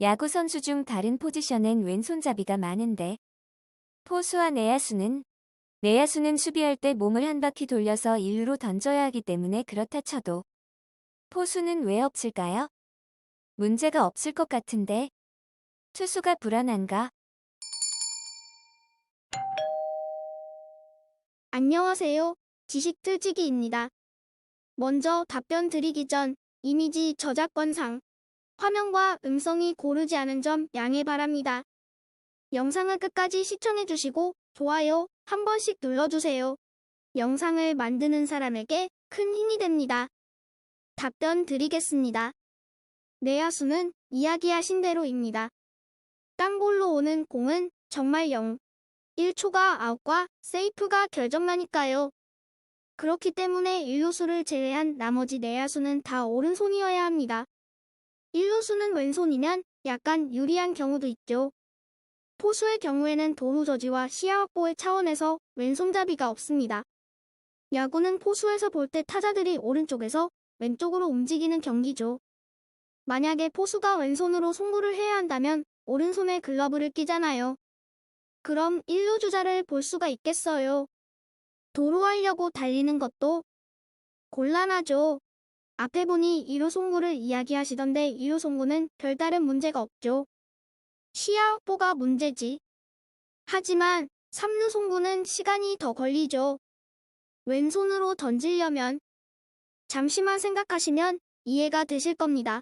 야구 선수 중 다른 포지션엔 왼손잡이가 많은데 포수와 내야수는 내야수는 수비할 때 몸을 한 바퀴 돌려서 1루로 던져야 하기 때문에 그렇다 쳐도 포수는 왜 없을까요? 문제가 없을 것 같은데 투수가 불안한가? 안녕하세요. 지식 틀지기입니다. 먼저 답변 드리기 전 이미지 저작권상 화면과 음성이 고르지 않은 점 양해 바랍니다. 영상을 끝까지 시청해주시고 좋아요 한 번씩 눌러주세요. 영상을 만드는 사람에게 큰 힘이 됩니다. 답변 드리겠습니다. 내야수는 이야기하신 대로입니다. 땅볼로 오는 공은 정말 0. 1초가 아웃과 세이프가 결정나니까요. 그렇기 때문에 1루수를 제외한 나머지 내야수는 다 오른손이어야 합니다. 1루수는 왼손이면 약간 유리한 경우도 있죠. 포수의 경우에는 도루 저지와 시야 확보의 차원에서 왼손잡이가 없습니다. 야구는 포수에서 볼 때 타자들이 오른쪽에서 왼쪽으로 움직이는 경기죠. 만약에 포수가 왼손으로 송구를 해야 한다면 오른손에 글러브를 끼잖아요. 그럼 1루 주자를 볼 수가 있겠어요. 도루하려고 달리는 것도 곤란하죠. 앞에 보니 2루 송구를 이야기하시던데 2루 송구는 별다른 문제가 없죠. 시야 확보가 문제지. 하지만 3루 송구는 시간이 더 걸리죠. 왼손으로 던지려면 잠시만 생각하시면 이해가 되실 겁니다.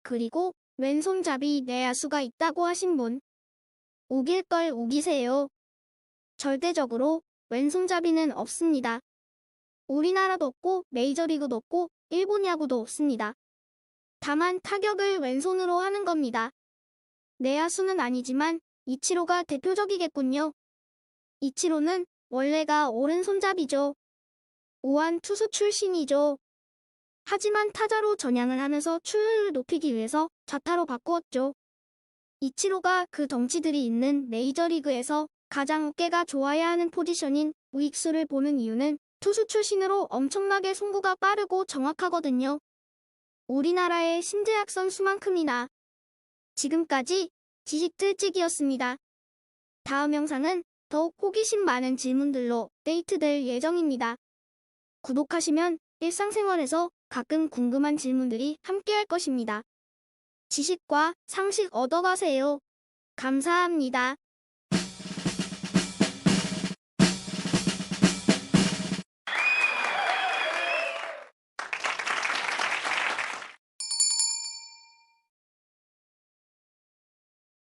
그리고 왼손잡이 내야수가 있다고 하신 분 우길 걸 우기세요. 절대적으로 왼손잡이는 없습니다. 우리나라도 없고 메이저리그도 없고 일본 야구도 없습니다. 다만 타격을 왼손으로 하는 겁니다. 내야수는 아니지만 이치로가 대표적이겠군요. 이치로는 원래가 오른손잡이죠. 우한 투수 출신이죠. 하지만 타자로 전향을 하면서 출루를 높이기 위해서 좌타로 바꾸었죠. 이치로가 그 덩치들이 있는 메이저리그에서 가장 어깨가 좋아야 하는 포지션인 우익수를 보는 이유는 투수 출신으로 엄청나게 송구가 빠르고 정확하거든요. 우리나라의 신재학 선수만큼이나. 지금까지 지식 틀찍이었습니다. 다음 영상은 더욱 호기심 많은 질문들로 데이트될 예정입니다. 구독하시면 일상생활에서 가끔 궁금한 질문들이 함께할 것입니다. 지식과 상식 얻어가세요. 감사합니다.